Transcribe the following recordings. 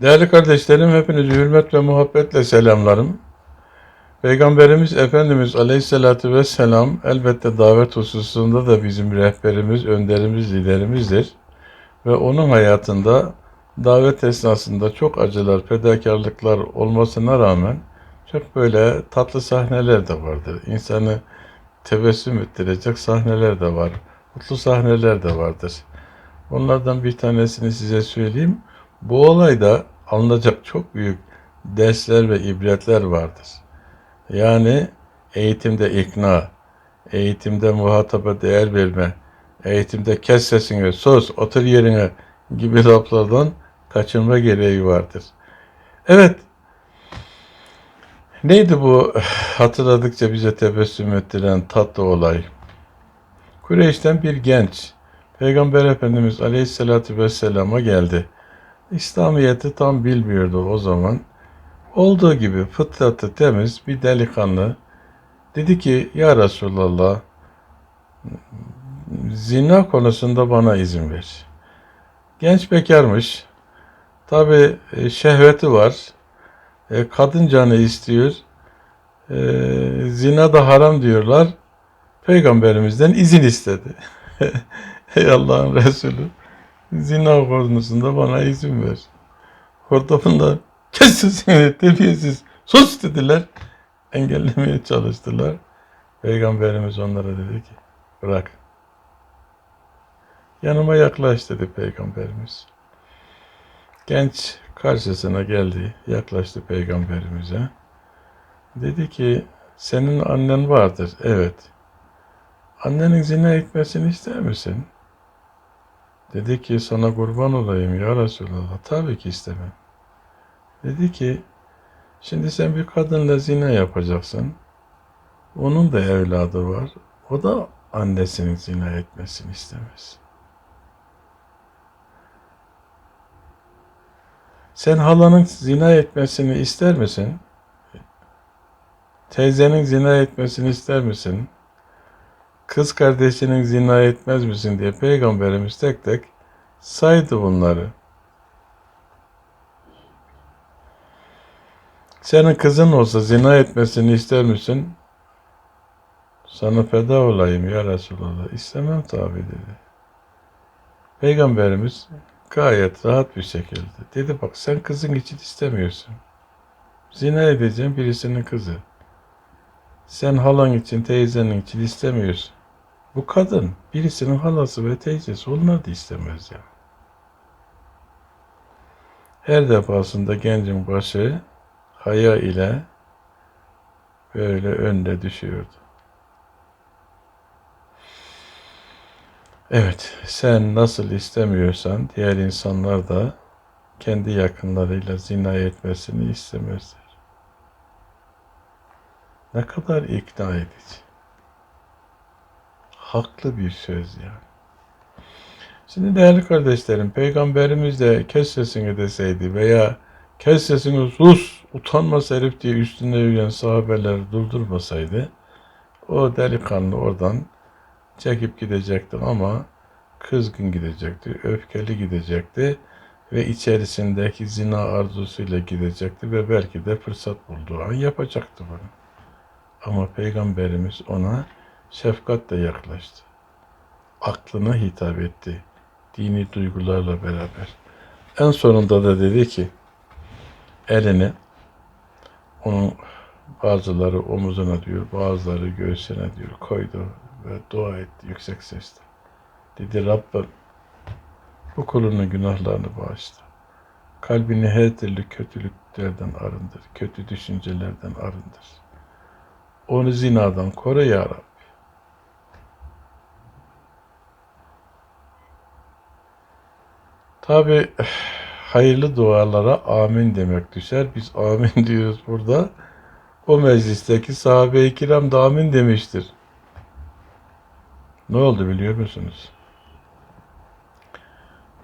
Değerli kardeşlerim, hepinizi hürmet ve muhabbetle selamlarım. Peygamberimiz Efendimiz Aleyhisselatü Vesselam elbette davet hususunda da bizim rehberimiz, önderimiz, liderimizdir. Ve onun hayatında davet esnasında çok acılar, fedakarlıklar olmasına rağmen çok böyle tatlı sahneler de vardır. İnsanı tebessüm ettirecek sahneler de var. Mutlu sahneler de vardır. Onlardan bir tanesini size söyleyeyim. Bu olayda alınacak çok büyük dersler ve ibretler vardır. Yani eğitimde ikna, eğitimde muhataba değer verme, eğitimde kes sesini, sus, otur yerine gibi laflardan kaçınma gereği vardır. Evet, neydi bu hatırladıkça bize tebessüm ettiren tatlı olay? Kureyş'ten bir genç, Peygamber Efendimiz Aleyhisselatü Vesselam'a geldi. İslamiyet'i tam bilmiyordu o zaman. Olduğu gibi fıtratı temiz bir delikanlı dedi ki ya Resulallah zina konusunda bana izin ver. Genç bekarmış. Tabi şehveti var. E, kadın canı istiyor. E, zina da haram diyorlar. Peygamberimizden izin istedi. Ey Allah'ın Resulü zina konusunda bana izin ver. Bunlar kes sesini terbiyesiz sus dediler. Engellemeye çalıştılar. Peygamberimiz onlara dedi ki bırak. Yanıma yaklaş dedi Peygamberimiz. Genç karşısına geldi, yaklaştı Peygamberimize. Dedi ki senin annen vardır. Evet. Annenin zina etmesini ister misin? Dedi ki sana kurban olayım ya Resulallah. Tabii ki istemem. Dedi ki şimdi sen bir kadınla zina yapacaksın. Onun da evladı var. O da annesinin zina etmesini istemez. Sen halanın zina etmesini ister misin? Teyzenin zina etmesini ister misin? Kız kardeşinin zina etmez misin diye peygamberimiz tek tek saydı bunları. Senin kızın olsa zina etmesini ister misin? Sana feda olayım ya Resulallah. İstemem tabi dedi. Peygamberimiz gayet rahat bir şekilde dedi bak sen kızın için istemiyorsun. Zina edeceğim birisinin kızı. Sen halan için, teyzenin için istemiyorsun. Bu kadın birisinin halası ve teyzesi onlar istemez ya. Her defasında gencin başı haya ile böyle önde düşüyordu. Evet, sen nasıl istemiyorsan diğer insanlar da kendi yakınlarıyla zina etmesini istemezler. Ne kadar ikna edici. Haklı bir söz yani. Şimdi değerli kardeşlerim, Peygamberimiz de kes sesini deseydi veya kes sesini sus, utanmaz herif diye üstünde yürüyen sahabeleri durdurmasaydı, o delikanlı oradan çekip gidecekti ama kızgın gidecekti, öfkeli gidecekti ve içerisindeki zina arzusuyla gidecekti ve belki de fırsat bulduğu an yapacaktı bunu. Ama Peygamberimiz ona şefkatle yaklaştı. Aklına hitap etti. Dini duygularla beraber. En sonunda da dedi ki elini onun bazıları omuzuna diyor, bazıları göğsüne diyor koydu ve dua etti yüksek sesle. Dedi Rabbim bu kulunun günahlarını bağışla. Kalbini her türlü kötülüklerden arındır, kötü düşüncelerden arındır. Onu zinadan koru ya Rabbi. Tabi hayırlı dualara amin demek düşer. Biz amin diyoruz burada. O meclisteki sahabe-i kiram da amin demiştir. Ne oldu biliyor musunuz?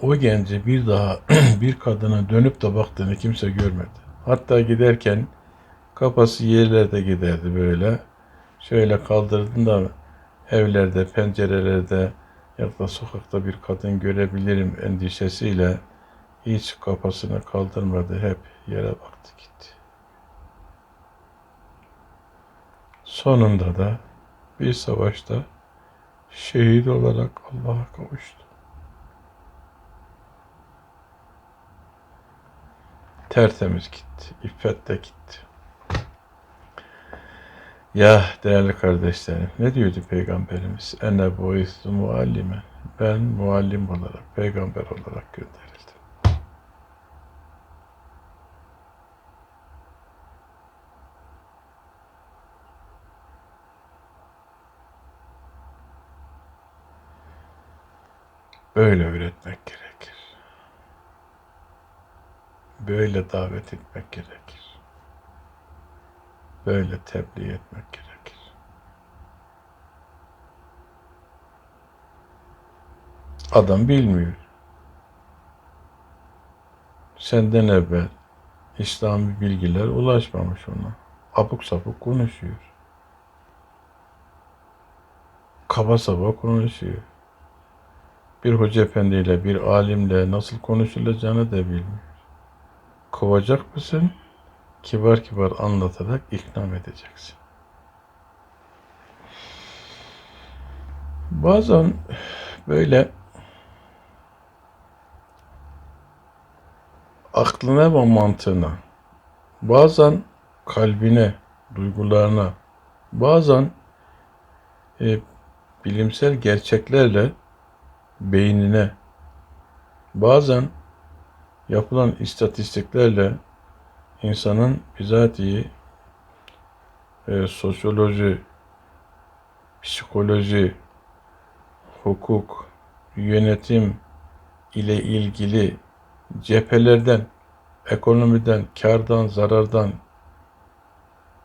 O gence bir daha bir kadına dönüp de baktığını kimse görmedi. Hatta giderken kafası yerlerde giderdi böyle. Şöyle kaldırdığında evlerde, pencerelerde ya da sokakta bir kadın görebilirim endişesiyle hiç kafasını kaldırmadı. Hep yere baktı gitti. Sonunda da bir savaşta şehit olarak Allah'a kavuştu. Tertemiz gitti. İffet de gitti. Ya değerli kardeşlerim ne diyordu Peygamberimiz? Ene boyusu muallime. Ben muallim olarak, peygamber olarak gönderildim. Böyle öğretmek gerekir. Böyle davet etmek gerekir. Böyle tebliğ etmek gerekir. Adam bilmiyor. Senden evvel İslami bilgiler ulaşmamış ona. Abuk sabuk konuşuyor. Kaba saba konuşuyor. Bir hoca efendiyle, bir alimle nasıl konuşulacağını da bilmiyor. Kovacak mısın? Kibar kibar anlatarak ikna edeceksin. Bazen böyle aklına ve mantığına, bazen kalbine, duygularına, bazen e, bilimsel gerçeklerle beynine, bazen yapılan istatistiklerle insanın bizatihi e, sosyoloji, psikoloji, hukuk, yönetim ile ilgili cephelerden, ekonomiden, kardan, zarardan,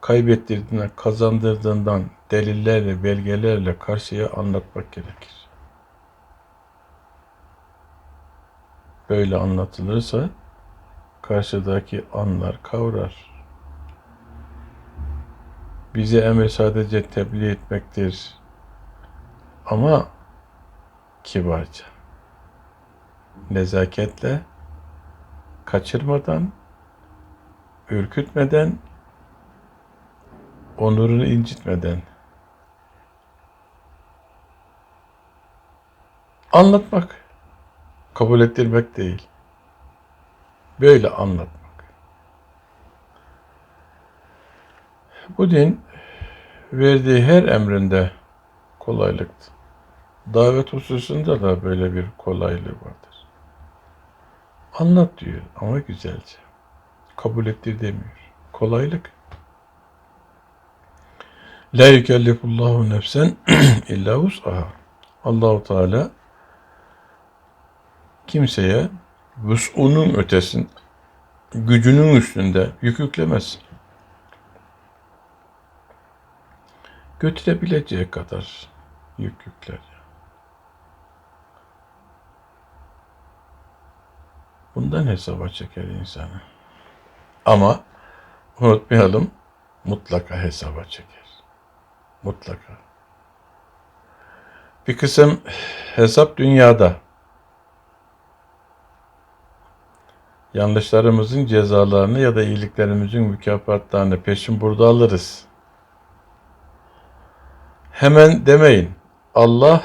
kaybettirdiğinden, kazandırdığından delillerle, belgelerle karşıya anlatmak gerekir. Böyle anlatılırsa karşıdaki anlar, kavrar. Bize emir sadece tebliğ etmektir. Ama kibarca, nezaketle, kaçırmadan, ürkütmeden, onurunu incitmeden anlatmak, kabul ettirmek değil. Böyle anlatmak. Bu din verdiği her emrinde kolaylıktı. Davet hususunda da böyle bir kolaylığı vardır. Anlat diyor ama güzelce. Kabul ettir demiyor. Kolaylık. La yükellifullahu nefsen illa vus'aha. Allahu Teala kimseye vüs'unun ötesin, gücünün üstünde yük yüklemez. Götürebileceği kadar yük yükler. Bundan hesaba çeker insanı. Ama unutmayalım mutlaka hesaba çeker. Mutlaka. Bir kısım hesap dünyada. Yanlışlarımızın cezalarını ya da iyiliklerimizin mükafatlarını peşin burada alırız. Hemen demeyin. Allah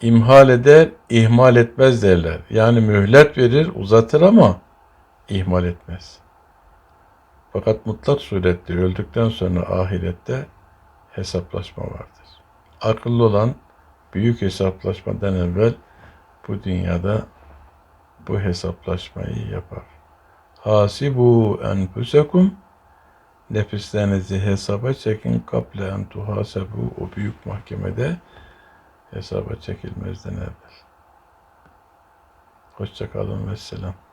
imhal eder, ihmal etmez derler. Yani mühlet verir, uzatır ama ihmal etmez. Fakat mutlak surette öldükten sonra ahirette hesaplaşma vardır. Akıllı olan büyük hesaplaşmadan evvel bu dünyada bu hesaplaşmayı yapar. Hasibu enfusekum nefislerinizi hesaba çekin kable en tuhasebu o büyük mahkemede hesaba çekilmezden evvel. Hoşçakalın ve selam.